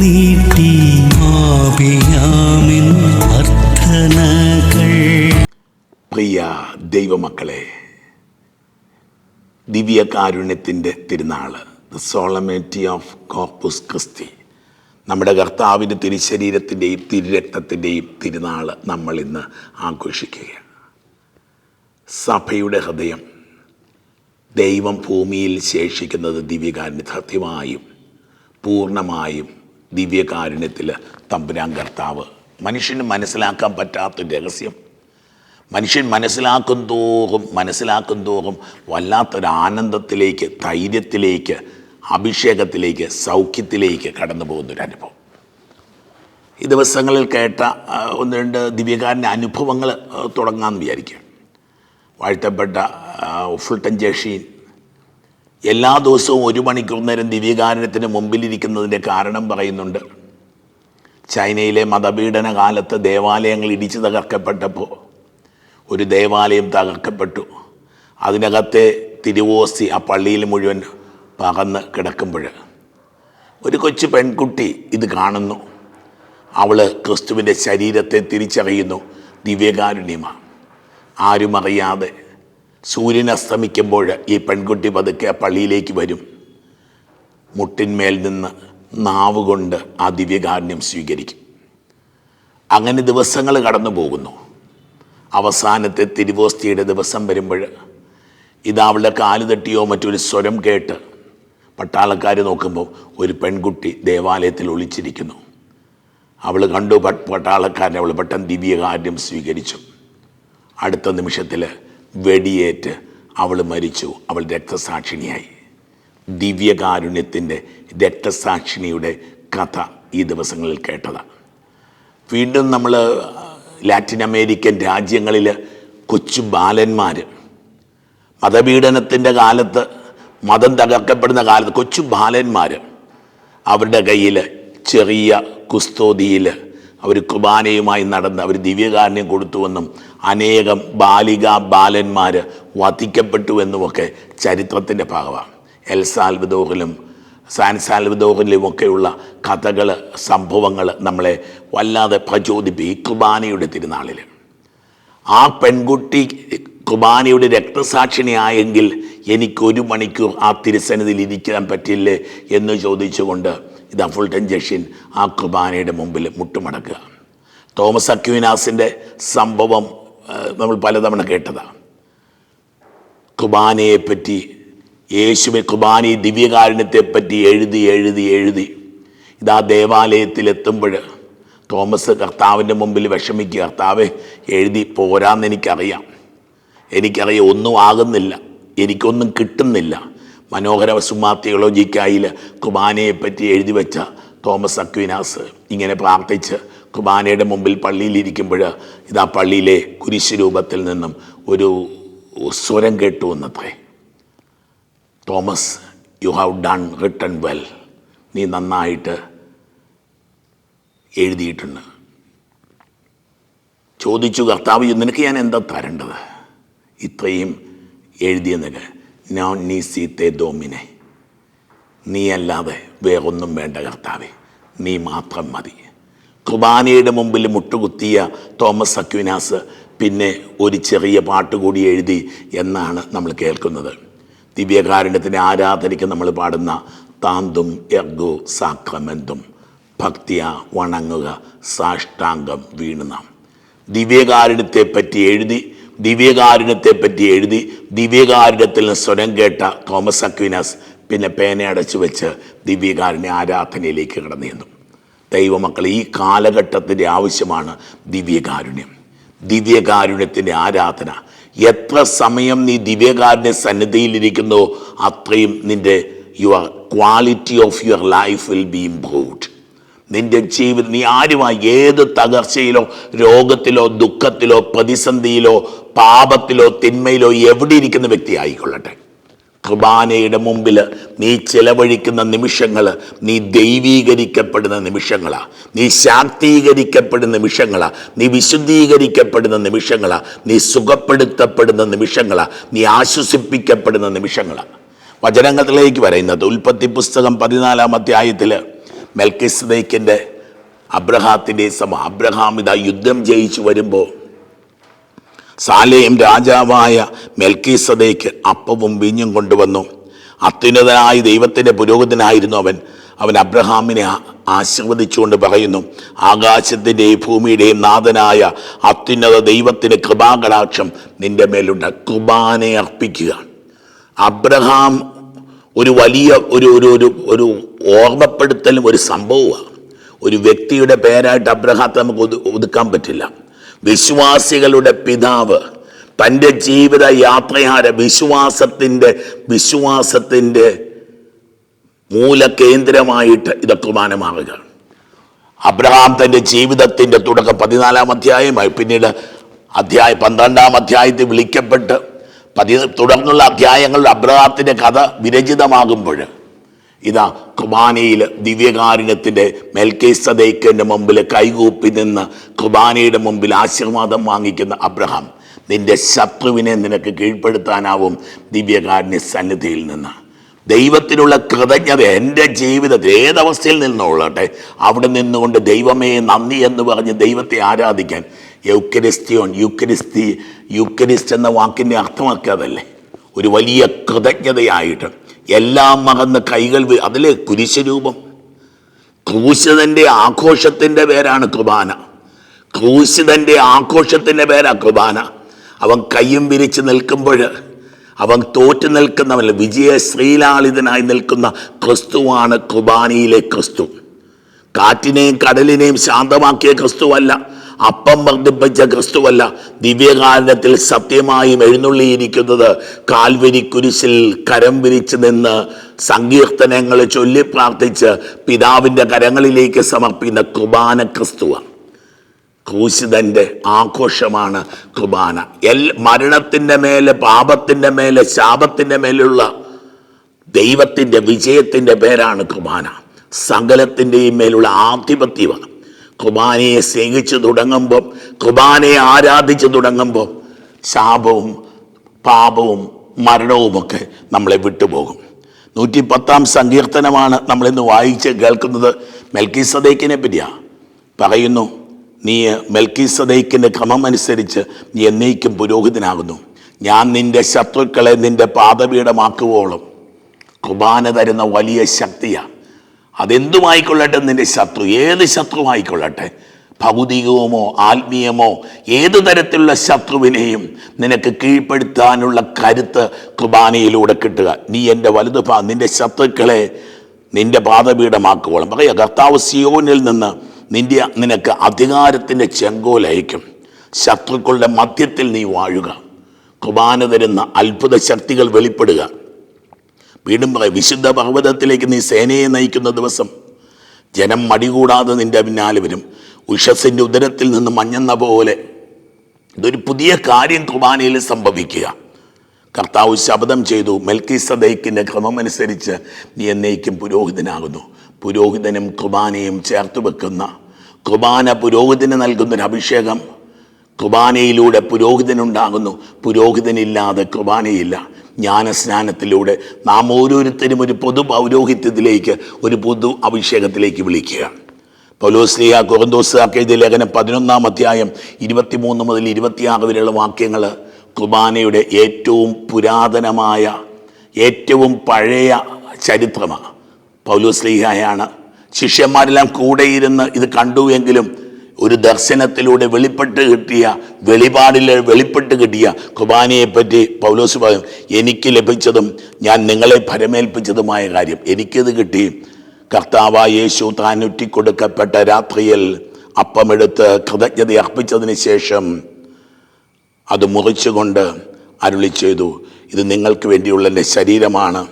നീട്ടി അർത്ഥനകൾ പ്രിയ ദൈവമക്കളെ ദിവ്യകാരുണ്യത്തിന്റെ തിരുനാൾ. Solemnity of Corpus Christi. നമ്മുടെ കർത്താവിന്റെ തിരുശരീരത്തിന്റെയും തിരുരക്തത്തിന്റെയും തിരുനാൾ നമ്മൾ ഇന്ന് ആഘോഷിക്കുകയാണ്. സഭയുടെ ഹൃദയം ദൈവം ഭൂമിയിൽ ശേഷിക്കുന്നത് ദിവ്യകാരുണ്യ സത്യമായും പൂർണമായും ദിവ്യകാരുണ്യത്തിൽ തമ്പുരാൻ കർത്താവ്. മനുഷ്യന് മനസ്സിലാക്കാൻ പറ്റാത്ത രഹസ്യം. മനുഷ്യൻ മനസ്സിലാക്കും തോറും മനസ്സിലാക്കും തോറും വല്ലാത്തൊരു ആനന്ദത്തിലേക്ക് ധൈര്യത്തിലേക്ക് അഭിഷേകത്തിലേക്ക് സൗഖ്യത്തിലേക്ക് കടന്നു പോകുന്നൊരു അനുഭവം. ഈ ദിവസങ്ങളിൽ കേട്ട ഒന്ന് രണ്ട് ദിവ്യകാരന്റെ അനുഭവങ്ങൾ തുടങ്ങാമെന്ന് വിചാരിക്കുക. വാഴ്ത്തപ്പെട്ട ഫുൾട്ടൻ ജഷീൻ എല്ലാ ദിവസവും ഒരു മണിക്കൂർ നേരം ദിവ്യകാരണത്തിന് മുമ്പിലിരിക്കുന്നതിന്റെ കാരണം പറയുന്നുണ്ട്. ചൈനയിലെ മതപീഡന കാലത്ത് ദേവാലയങ്ങൾ ഇടിച്ചു തകർക്കപ്പെട്ടപ്പോൾ ഒരു ദേവാലയം തകർക്കപ്പെട്ടു. അതിനകത്തെ തിരുവോസി ആ പള്ളിയിൽ മുഴുവൻ പകന്ന് കിടക്കുമ്പോൾ ഒരു കൊച്ചു പെൺകുട്ടി ഇത് കാണുന്നു. അവൾ ക്രിസ്തുവിന്റെ ശരീരത്തെ തിരിച്ചറിയുന്നു. ദിവ്യകാരുണ്യമാണ് ആരും അറിയാതെ സൂര്യൻ അസ്തമിക്കുമ്പോൾ ഈ പെൺകുട്ടി പതുക്കെ പള്ളിയിലേക്ക് വരും. മുട്ടിന്മേൽ നിന്ന് നാവ് കൊണ്ട് ആ ദിവ്യകാരുണ്യം സ്വീകരിക്കും. അങ്ങനെ ദിവസങ്ങൾ കടന്നു പോകുന്നു. അവസാനത്തെ തിരുവോസ്തിയുടെ ദിവസം വരുമ്പോൾ ഇത് അവളുടെ കാൽ തട്ടിയോ മറ്റൊരു സ്വരം കേട്ട് പട്ടാളക്കാർ നോക്കുമ്പോൾ ഒരു പെൺകുട്ടി ദേവാലയത്തിൽ ഒളിച്ചിരിക്കുന്നു. അവൾ കണ്ടു പട്ടാളക്കാരനെ അവൾ പെട്ടെന്ന് ദിവ്യകാര്യം സ്വീകരിച്ചു. അടുത്ത നിമിഷത്തിൽ വെടിയേറ്റ് അവൾ മരിച്ചു. അവൾ രക്തസാക്ഷിണിയായി. ദിവ്യകാരുണ്യത്തിന്റെ രക്തസാക്ഷിണിയുടെ കഥ ഈ ദിവസങ്ങളിൽ കേട്ടതാണ് വീണ്ടും നമ്മൾ ലാറ്റിൻ അമേരിക്കൻ രാജ്യങ്ങളിൽ കൊച്ചു ബാലന്മാർ മതപീഡനത്തിന്റെ കാലത്ത് മതം തകർക്കപ്പെടുന്ന കാലത്ത് കൊച്ചു ബാലന്മാർ അവരുടെ കയ്യിൽ ചെറിയ കുസ്തോതിയിൽ അവർ കുർബാനയുമായി നടന്ന് അവർ ദിവ്യകാരുണ്യം കൊടുത്തുവെന്നും അനേകം ബാലിക ബാലന്മാർ വധിക്കപ്പെട്ടുവെന്നുമൊക്കെ ചരിത്രത്തിന്റെ ഭാഗമാണ്. എൽ സാൽവദോഹിലും സാൻ സാൽവദോറിലുമൊക്കെയുള്ള കഥകൾ സംഭവങ്ങൾ നമ്മളെ വല്ലാതെ പ്രചോദിപ്പിക്കും കുർബാനയുടെ തിരുനാളിൽ ആ പെൺകുട്ടി കുർബാനയുടെ രക്തസാക്ഷിണിയായെങ്കിൽ എനിക്കൊരു മണിക്കൂർ ആ തിരുസന്നിധിയിൽ ഇരിക്കാൻ പറ്റില്ലേ എന്ന് ചോദിച്ചുകൊണ്ട് ഇതാ ഫുൾട്ടൻ ജഷ്യൻ ആ കുർബാനയുടെ മുമ്പിൽ മുട്ടുമടക്കുക. തോമസ് അക്യൂനാസിന്റെ സംഭവം നമ്മൾ പലതവണ കേട്ടതാണ് കുർബാനയെപ്പറ്റി യേശുവെ കുർബാനി ദിവ്യകാരുണ്യത്തെപ്പറ്റി എഴുതി എഴുതി എഴുതി. ഇതാ ദേവാലയത്തിലെത്തുമ്പോൾ തോമസ് കർത്താവിന്റെ മുമ്പിൽ വിഷമിക്കുക. കർത്താവെ എഴുതി പോരാന്ന് എനിക്കറിയാം. എനിക്കറിയാം ഒന്നും ആകുന്നില്ല. എനിക്കൊന്നും കിട്ടുന്നില്ല. മനോഹര സുമാ തിയോളജിക്കായിൽ പറ്റി എഴുതി വെച്ച തോമസ് അക്വിനാസ് ഇങ്ങനെ പ്രാർത്ഥിച്ച് കുബാനയുടെ മുമ്പിൽ പള്ളിയിലിരിക്കുമ്പോൾ ഇതാ പള്ളിയിലെ കുരിശ് രൂപത്തിൽ നിന്നും ഒരു സ്വരം കേട്ടു എന്നത്രേ. Thomas you have done written well നീ നന്നായിട്ട് എഴുതിയിട്ടുണ്ട്. ചോദിച്ചു കർത്താവ് നിനക്ക് ഞാൻ എന്താ തരേണ്ടത്? ഇത്രയും എഴുതിയെന്നൊക്കെ നോൺ നീ സീത്തെ ദോമിനെ. നീയല്ലാതെ വേറൊന്നും വേണ്ട കർത്താവേ. നീ മാത്രം മതി. കുർബാനയുടെ മുമ്പിൽ മുട്ടുകുത്തിയ തോമസ് അക്വിനാസ് പിന്നെ ഒരു ചെറിയ പാട്ട് കൂടി എഴുതി എന്നാണ് നമ്മൾ കേൾക്കുന്നത്. ദിവ്യകാരുണ്യത്തിന്റെ ആരാധനയ്ക്ക് നമ്മൾ പാടുന്ന താന്തും എർഗു സാക്രമെന്തും. ഭക്തിയ വണങ്ങുക സാഷ്ടാംഗം ദിവ്യകാരുണ്യത്തെ പറ്റി എഴുതി ദിവ്യകാരുണ്യത്തെ പറ്റി എഴുതി ദിവ്യകാരുണ്യത്തിൽ സ്വരം കേട്ട തോമസ് അക്വിനാസ് പിന്നെ പേന അടച്ചു വെച്ച് ദിവ്യകാരുണ്യ ആരാധനയിലേക്ക് കടന്നു ചെന്നു. ദൈവമക്കൾ ഈ കാലഘട്ടത്തിന്റെ ആവശ്യമാണ് ദിവ്യകാരുണ്യം. ദിവ്യകാരുണ്യത്തിന്റെ ആരാധന. എത്ര സമയം നീ ദിവ്യകാരുണ്യ സന്നിധിയിലിരിക്കുന്നോ അത്രയും നിന്റെ your quality of your life will be improved. നിന്റെ ജീവിതം നീ ആരുമായി ഏത് തകർച്ചയിലോ രോഗത്തിലോ ദുഃഖത്തിലോ പ്രതിസന്ധിയിലോ പാപത്തിലോ തിന്മയിലോ എവിടെ ഇരിക്കുന്ന വ്യക്തി ആയിക്കൊള്ളട്ടെ കുർബാനയുടെ മുമ്പിൽ നീ ചിലവഴിക്കുന്ന നിമിഷങ്ങൾ നീ ദൈവീകരിക്കപ്പെടുന്ന നിമിഷങ്ങളാണ് നീ ശാക്തീകരിക്കപ്പെടുന്ന നിമിഷങ്ങളാണ് നീ വിശുദ്ധീകരിക്കപ്പെടുന്ന നിമിഷങ്ങളാണ് നീ സുഖപ്പെടുത്തപ്പെടുന്ന നിമിഷങ്ങളാണ് നീ ആശ്വസിപ്പിക്കപ്പെടുന്ന നിമിഷങ്ങളാണ് വചനങ്ങളിലേക്ക് പറയുന്നത് ഉൽപ്പത്തി പുസ്തകം പതിനാലാം അധ്യായത്തിൽ മെൽക്കിസ്തേക്കിന്റെ അബ്രഹാത്തിന്റെ സമ അബ്രഹാം ഇതാ യുദ്ധം ജയിച്ചു വരുമ്പോൾ സാലേം രാജാവായ മെൽക്കീസതയ്ക്ക് അപ്പവും വീഞ്ഞും കൊണ്ടുവന്നു. അത്യുന്നതനായ ദൈവത്തിന്റെ പുരോഗതിനായിരുന്നു അവൻ. അവൻ അബ്രഹാമിനെ ആശീർവദിച്ചുകൊണ്ട് പറയുന്നു ആകാശത്തിന്റെയും ഭൂമിയുടെയും നാഥനായ അത്യുന്നത ദൈവത്തിന് കൃപാകടാക്ഷം നിന്റെ മേലുണ്ട്. കുർബാനെ അർപ്പിക്കുക. അബ്രഹാം ഒരു വലിയ ഒരു ഒരു ഒരു ഒരു ഓർമ്മപ്പെടുത്തലും ഒരു സംഭവമാണ് ഒരു വ്യക്തിയുടെ പേരായിട്ട് അബ്രഹാത്തെ നമുക്ക് ഒതു ഒതുക്കാൻ പറ്റില്ല. വിശ്വാസികളുടെ പിതാവ് തന്റെ ജീവിത യാത്രയാര വിശ്വാസത്തിന്റെ വിശ്വാസത്തിന്റെ മൂലകേന്ദ്രമായിട്ട് ഇതൊക്കെ മാനമാറുക അബ്രഹാം തന്റെ ജീവിതത്തിന്റെ തുടക്കം പതിനാലാം അധ്യായമായി പിന്നീട് അധ്യായ പന്ത്രണ്ടാം അധ്യായത്തിൽ വിളിക്കപ്പെട്ട് പതി തുടർന്നുള്ള അധ്യായങ്ങളിൽ അബ്രഹാത്തിന്റെ കഥ വിരചിതമാകുമ്പോൾ ഇതാ കുർബാനയിൽ ദിവ്യകാരുണ്യത്തിന്റെ മെൽക്കേസതയ്ക്കന്റെ മുമ്പിൽ കൈകൂപ്പി നിന്ന് കുർബാനയുടെ മുമ്പിൽ ആശീർവാദം വാങ്ങിക്കുന്ന അബ്രഹാം നിന്റെ ശത്രുവിനെ നിനക്ക് കീഴ്പ്പെടുത്താനാവും ദിവ്യകാരുണ്യ സന്നിധിയിൽ നിന്ന്. ദൈവത്തിനുള്ള കൃതജ്ഞത എന്റെ ജീവിതത്തിൽ ഏതവസ്ഥയിൽ നിന്നുള്ളട്ടെ അവിടെ നിന്നുകൊണ്ട് ദൈവമേ നന്ദി എന്ന് പറഞ്ഞ് ദൈവത്തെ ആരാധിക്കാൻ യുക്കരിസ്റ്റിയോൺ യുക്കരിസ്തി യുക്കരിസ്റ്റ് എന്ന വാക്കിന്റെ അർത്ഥമാക്കിയതല്ലേ ഒരു വലിയ കൃതജ്ഞതയായിട്ട്. എല്ലാം മകന്ന് കൈകൾ അതിലെ കുരിശരൂപം ക്രൂശിതന്റെ ആഘോഷത്തിന്റെ പേരാണ് കുർബാന ക്രൂശിതന്റെ ആഘോഷത്തിന്റെ പേരാണ് കുർബാന അവൻ കയ്യും വിരിച്ച് നിൽക്കുമ്പോൾ അവൻ തോറ്റു നിൽക്കുന്നവല്ല വിജയ ശ്രീലാളിതനായി നിൽക്കുന്ന ക്രിസ്തുവാണ് കുർബാനയിലെ ക്രിസ്തു. കാറ്റിനെയും കടലിനെയും ശാന്തമാക്കിയ ക്രിസ്തുവല്ല. അപ്പം വർദ്ധിപ്പിച്ച ക്രിസ്തുവല്ല. ദിവ്യകാരണത്തിൽ സത്യമായും എഴുന്നള്ളിയിരിക്കുന്നത് കാൽവരി കുരിശിൽ കരം വിരിച്ച് നിന്ന് സങ്കീർത്തനങ്ങൾ ചൊല്ലി പ്രാർത്ഥിച്ച് പിതാവിന്റെ കരങ്ങളിലേക്ക് സമർപ്പിക്കുന്ന കുർബാന ക്രിസ്തുവാണ് ക്രൂശിതന്റെ ആഘോഷമാണ് കുർബാന. എൽ മരണത്തിന്റെ മേലെ പാപത്തിന്റെ മേലെ ശാപത്തിന്റെ മേലുള്ള ദൈവത്തിന്റെ വിജയത്തിന്റെ പേരാണ് കുർബാന. സകലത്തിന്റെയും മേലുള്ള ആധിപത്യമാണ്. കുർബാനയെ സ്നേഹിച്ചു തുടങ്ങുമ്പോൾ കുർബാനയെ ആരാധിച്ചു തുടങ്ങുമ്പോൾ ശാപവും പാപവും മരണവുമൊക്കെ നമ്മളെ വിട്ടുപോകും. നൂറ്റി പത്താം സങ്കീർത്തനമാണ് നമ്മളിന്ന് വായിച്ച് കേൾക്കുന്നത് മെൽക്കി സദൈക്കിനെ പറ്റിയാണ് പറയുന്നു നീ മെൽക്കി സദൈക്കിന്റെ ക്രമമനുസരിച്ച് നീ എന്നേക്കും പുരോഹിതനാകുന്നു. ഞാൻ നിന്റെ ശത്രുക്കളെ നിന്റെ പാദപീഠമാക്കുവോളം. കുർബാന തരുന്ന വലിയ ശക്തിയാണ് അതെന്തുമായിക്കൊള്ളട്ടെ നിന്റെ ശത്രു? ഏത് ശത്രുവായിക്കൊള്ളട്ടെ? ഭൗതികവുമോ ആത്മീയമോ ഏത് തരത്തിലുള്ള ശത്രുവിനെയും നിനക്ക് കീഴ്പ്പെടുത്താനുള്ള കരുത്ത് കുർബാനയിലൂടെ കിട്ടുക. നീ എന്റെ വലുത് ഭാ നിന്റെ ശത്രുക്കളെ നിന്റെ പാദപീഠമാക്കുവോളം. പറയുക കർത്താവ് സിയോനിൽ നിന്ന് നിന്റെ നിനക്ക് അധികാരത്തിന്റെ ചെങ്കോലയക്കും ശത്രുക്കളുടെ മധ്യത്തിൽ നീ വാഴുക. കുർബാന തരുന്ന അത്ഭുത ശക്തികൾ വെളിപ്പെടുക. വീണ്ടും വിശുദ്ധ പർവതത്തിലേക്ക് നീ സേനയെ നയിക്കുന്ന ദിവസം ജനം മടികൂടാതെ നിന്റെ പിന്നാലെ വരും. ഉഷസിന്റെ ഉദരത്തിൽ നിന്ന് മഞ്ഞെന്ന പോലെ. ഇതൊരു പുതിയ കാര്യം കുർബാനയിൽ സംഭവിക്കുക. കർത്താവ് ശബ്ദം ചെയ്തു. മെൽക്കി സദൈക്കിന്റെ ക്രമമനുസരിച്ച് നീ എന്നേക്കും പുരോഹിതനാകുന്നു. പുരോഹിതനും കുർബാനയും ചേർത്ത് വെക്കുന്ന കുർബാന പുരോഹിതന് നൽകുന്നൊരു അഭിഷേകം. കുർബാനയിലൂടെ പുരോഹിതനുണ്ടാകുന്നു. പുരോഹിതനില്ലാതെ കുർബാനയില്ല ജ്ഞാനസ്നാനത്തിലൂടെ നാം ഓരോരുത്തരും ഒരു പൊതു പൗരോഹിത്യത്തിലേക്ക് ഒരു പൊതു അഭിഷേകത്തിലേക്ക് വിളിക്കുക. പൗലോസ്ലിയ കുറന്തോസ് എഴുതിയ ലേഖനം പതിനൊന്നാം അധ്യായം ഇരുപത്തിമൂന്ന് മുതൽ ഇരുപത്തിയാറ് വരെയുള്ള വാക്യങ്ങൾ കുർബാനയുടെ ഏറ്റവും പുരാതനമായ ഏറ്റവും പഴയ ചരിത്രമാണ്. പൗലോസ്ലിഹയാണ് ശിഷ്യന്മാരെല്ലാം കൂടെയിരുന്ന് ഇത് കണ്ടു എങ്കിലും ഒരു ദർശനത്തിലൂടെ വെളിപ്പെട്ട് കിട്ടിയ വെളിപാടിൽ വെളിപ്പെട്ട് കിട്ടിയ കുർബാനയെപ്പറ്റി പൗലോസ് പറയും എനിക്ക് ലഭിച്ചതും ഞാൻ നിങ്ങളെ ഭരമേൽപ്പിച്ചതുമായ കാര്യം. എനിക്കത് കിട്ടി. കർത്താവായ യേശു താൻ ഒറ്റിക്കൊടുക്കപ്പെട്ട രാത്രിയിൽ അപ്പമെടുത്ത് കൃതജ്ഞത അർപ്പിച്ചതിന് ശേഷം അത് മുറിച്ചുകൊണ്ട് അരുളി ചെയ്തു ഇത് നിങ്ങൾക്ക് വേണ്ടിയുള്ള എന്റെ ശരീരമാണ്.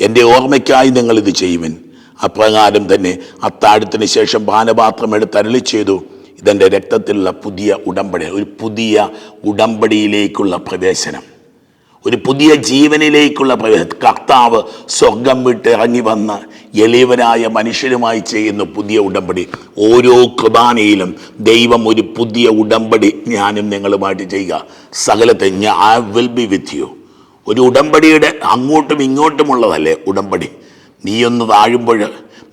എന്റെ ഓർമ്മയ്ക്കായി നിങ്ങൾ ഇത് ചെയ്യുവിൻ. അപ്രകാരം തന്നെ അത്താഴത്തിന് ശേഷം പാനപാത്രം എടുത്ത് അരളി ചെയ്തു. ഇതെന്റെ രക്തത്തിലുള്ള പുതിയ ഉടമ്പടി ഒരു പുതിയ ഉടമ്പടിയിലേക്കുള്ള പ്രവേശനം. ഒരു പുതിയ ജീവനിലേക്കുള്ള കർത്താവ് സ്വർഗം വിട്ട് ഇറങ്ങി വന്ന് എളിയവരായ മനുഷ്യരുമായി ചെയ്യുന്ന പുതിയ ഉടമ്പടി. ഓരോ കുർബാനയിലും ദൈവം ഒരു പുതിയ ഉടമ്പടി ഞാനും നിങ്ങളുമായിട്ട് ചെയ്യുക. സകലത്തെ ഞാൻ I will be with you ഒരു ഉടമ്പടിയുടെ അങ്ങോട്ടും ഇങ്ങോട്ടുമുള്ളതല്ലേ ഉടമ്പടി? നീയൊന്ന് താഴുമ്പോൾ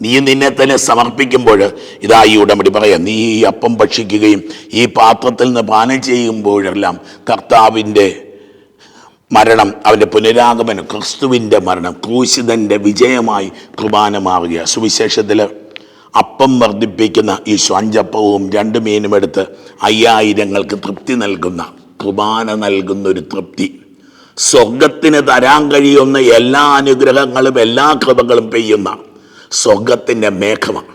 നീ നിന്നെ തന്നെ സമർപ്പിക്കുമ്പോൾ ഇതാ ഈ ഉടമ്പടി പറയാം നീ ഈ അപ്പം ഭക്ഷിക്കുകയും ഈ പാത്രത്തിൽ നിന്ന് പാനം ചെയ്യുമ്പോഴെല്ലാം കർത്താവിന്റെ മരണം അവന്റെ പുനരാഗമനം ക്രിസ്തുവിന്റെ മരണം ക്രൂശിതന്റെ വിജയമായി കുർബാന മാറുക സുവിശേഷത്തിൽ അപ്പം വർദ്ധിപ്പിക്കുന്ന ഈ സ്വഞ്ചപ്പവും രണ്ട് മീനും എടുത്ത് അയ്യായിരങ്ങൾക്ക് തൃപ്തി നൽകുന്ന കുർബാന നൽകുന്ന ഒരു തൃപ്തി. സ്വർഗത്തിന് തരാൻ കഴിയുന്ന എല്ലാ അനുഗ്രഹങ്ങളും എല്ലാ കൃപകളും പെയ്യുന്ന സ്വർഗത്തിന്റെ മേഘമാണ്.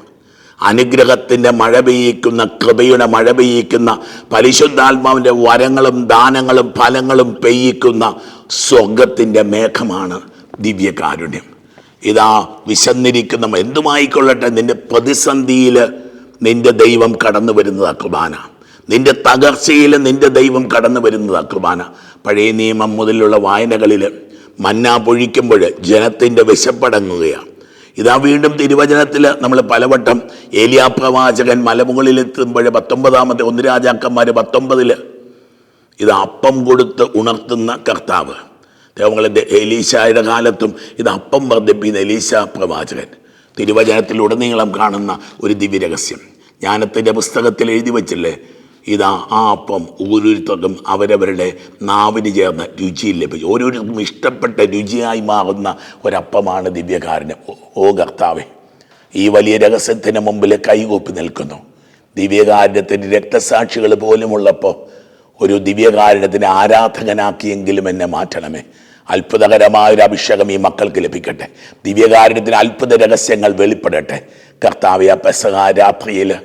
അനുഗ്രഹത്തിന്റെ മഴ പെയ്യിക്കുന്ന കൃപയുടെ മഴ പെയ്യിക്കുന്ന പരിശുദ്ധാത്മാവിന്റെ വരങ്ങളും ദാനങ്ങളും ഫലങ്ങളും പെയ്യിക്കുന്ന സ്വർഗത്തിന്റെ മേഘമാണ് ദിവ്യകാരുണ്യം. ഇതാ വിശന്നിരിക്കുന്ന എന്തുമായിക്കൊള്ളട്ടെ നിന്റെ പ്രതിസന്ധിയിൽ നിന്റെ ദൈവം കടന്നു വരുന്നത് കുർബാന. നിന്റെ തകർച്ചയിൽ നിന്റെ ദൈവം കടന്നു വരുന്നത് കുർബാന. പഴയ നിയമം മുതലുള്ള വായനകളിൽ മന്ന പൊഴിക്കുമ്പോൾ ജനത്തിന്റെ വിശപ്പടങ്ങുകയാണ് ഇതാ വീണ്ടും തിരുവചനത്തിൽ നമ്മൾ പലവട്ടം ഏലിയാ പ്രവാചകൻ മലമുകളിലെത്തുമ്പോൾ പത്തൊമ്പതാമത്തെ ഒന്ന് രാജാക്കന്മാർ പത്തൊമ്പതിൽ ഇത് അപ്പം കൊടുത്ത് ഉണർത്തുന്ന കർത്താവ്. ദൈവങ്ങളുടെ എലീശായുടെ കാലത്തും ഇത് അപ്പം വർദ്ധിപ്പിക്കുന്ന എലീശ പ്രവാചകൻ തിരുവചനത്തിലുടനീളം കാണുന്ന ഒരു ദിവ്യരഹസ്യം. ജ്ഞാനത്തിന്റെ പുസ്തകത്തിൽ എഴുതി വച്ചില്ലേ? ഇതാ ആ അപ്പം ഓരോരുത്തർക്കും അവരവരുടെ നാവിന് ചേർന്ന രുചിയിൽ ലഭിച്ചു. ഓരോരുത്തർക്കും ഇഷ്ടപ്പെട്ട രുചിയായി മാറുന്ന ഒരപ്പമാണ് ദിവ്യകാരന് ഓ- കർത്താവെ ഈ വലിയ രഹസ്യത്തിന് മുമ്പിൽ കൈകൂപ്പി നിൽക്കുന്നു. ദിവ്യകാരുണ്യത്തിന്റെ രക്തസാക്ഷികൾ പോലുമുള്ളപ്പോൾ ഒരു ദിവ്യകാരുണ്യത്തിന് ആരാധകനാക്കിയെങ്കിലും എന്നെ മാറ്റണമേ. അത്ഭുതകരമായ ഒരു അഭിഷേകം ഈ മക്കൾക്ക് ലഭിക്കട്ടെ. ദിവ്യകാരുണ്യത്തിന് അത്ഭുത രഹസ്യങ്ങൾ വെളിപ്പെടട്ടെ. കർത്താവ് ആ പെസഹ രാത്രിയിൽ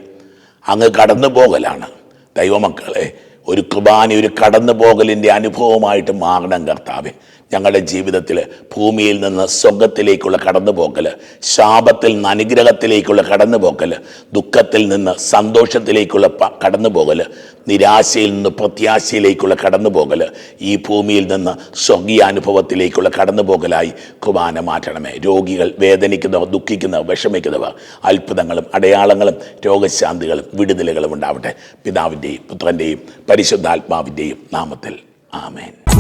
അങ്ങ് കടന്നു പോകലാണ് ദൈവമക്കളെ ഒരു കുർബാന ഒരു കടന്നു പോകലിന്റെ അനുഭവമായിട്ട് മാറണം കർത്താവെ. ഞങ്ങളുടെ ജീവിതത്തിൽ ഭൂമിയിൽ നിന്ന് സ്വർഗത്തിലേക്കുള്ള കടന്നുപോക്കൽ ശാപത്തിൽ നിന്ന് അനുഗ്രഹത്തിലേക്കുള്ള കടന്നുപോക്കൽ ദുഃഖത്തിൽ നിന്ന് സന്തോഷത്തിലേക്കുള്ള കടന്നുപോകൽ നിരാശയിൽ നിന്ന് പ്രത്യാശയിലേക്കുള്ള കടന്നുപോകൽ ഈ ഭൂമിയിൽ നിന്ന് സ്വർഗീയ അനുഭവത്തിലേക്കുള്ള കടന്നുപോകലായി കുർബാന മാറ്റണമേ. രോഗികൾ വേദനിക്കുന്നവർ ദുഃഖിക്കുന്നവർ വിഷമിക്കുന്നവർ അത്ഭുതങ്ങളും അടയാളങ്ങളും രോഗശാന്തികളും വിടുതലുകളും ഉണ്ടാവട്ടെ. പിതാവിന്റെയും പുത്രന്റെയും പരിശുദ്ധാത്മാവിന്റെയും നാമത്തിൽ. ആമേൻ.